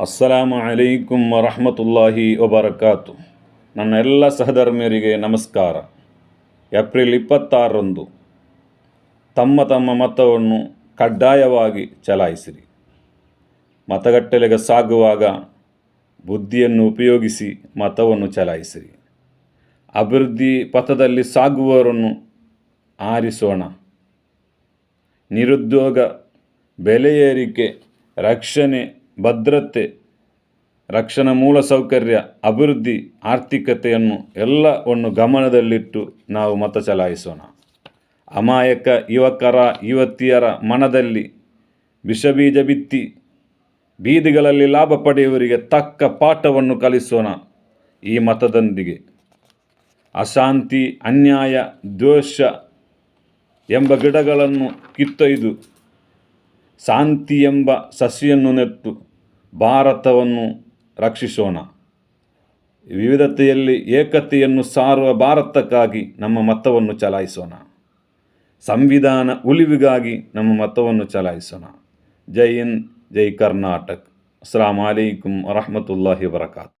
ಅಸ್ಸಲಾಮು ಅಲೈಕುಂ ವರಹಮತುಲ್ಲಾಹಿ ಒಬರಕಾತು ನನ್ನ ಎಲ್ಲ ಸಹಧರ್ಮಿಯರಿಗೆ ನಮಸ್ಕಾರ. ಏಪ್ರಿಲ್ ಇಪ್ಪತ್ತಾರರಂದು ತಮ್ಮ ತಮ್ಮ ಮತವನ್ನು ಕಡ್ಡಾಯವಾಗಿ ಚಲಾಯಿಸಿರಿ. ಮತಗಟ್ಟಲೆಗೆ ಸಾಗುವಾಗ ಬುದ್ಧಿಯನ್ನು ಉಪಯೋಗಿಸಿ ಮತವನ್ನು ಚಲಾಯಿಸಿರಿ. ಅಭಿವೃದ್ಧಿ ಪಥದಲ್ಲಿ ಸಾಗುವವರನ್ನು ಆರಿಸೋಣ. ನಿರುದ್ಯೋಗ, ಬೆಲೆ ಏರಿಕೆ, ರಕ್ಷಣೆ, ಭದ್ರತೆ ರಕ್ಷಣಾ ಮೂಲಸೌಕರ್ಯ ಅಭಿವೃದ್ಧಿ, ಆರ್ಥಿಕತೆಯನ್ನು ಎಲ್ಲವನ್ನು ಗಮನದಲ್ಲಿಟ್ಟು ನಾವು ಮತ ಚಲಾಯಿಸೋಣ. ಅಮಾಯಕ ಯುವಕರ, ಯುವತಿಯರ ಮನದಲ್ಲಿ ವಿಷಬೀಜ ಬಿತ್ತಿ ಬೀದಿಗಳಲ್ಲಿ ಲಾಭ ಪಡೆಯುವವರಿಗೆ ತಕ್ಕ ಪಾಠವನ್ನು ಕಲಿಸೋಣ ಈ ಮತದೊಂದಿಗೆ. ಅಶಾಂತಿ, ಅನ್ಯಾಯ, ದ್ವೇಷ ಎಂಬ ಗಿಡಗಳನ್ನು ಕಿತ್ತೊಯ್ದು ಶಾಂತಿ ಎಂಬ ಸಸಿಯನ್ನು ನೆಟ್ಟು ಭಾರತವನ್ನು ರಕ್ಷಿಸೋಣ. ವಿವಿಧತೆಯಲ್ಲಿ ಏಕತೆಯನ್ನು ಸಾರುವ ಭಾರತಕ್ಕಾಗಿ ನಮ್ಮ ಮತವನ್ನು ಚಲಾಯಿಸೋಣ. ಸಂವಿಧಾನ ಉಳಿವಿಗಾಗಿ ನಮ್ಮ ಮತವನ್ನು ಚಲಾಯಿಸೋಣ. ಜೈ ಹಿಂದ್, ಜೈ ಕರ್ನಾಟಕ್. ಅಸ್ಲಾಂ ಅಲೈಕುಮ್ ವರಹಮತುಲ್ಲಾಹಿ ವಬರಕಾತು.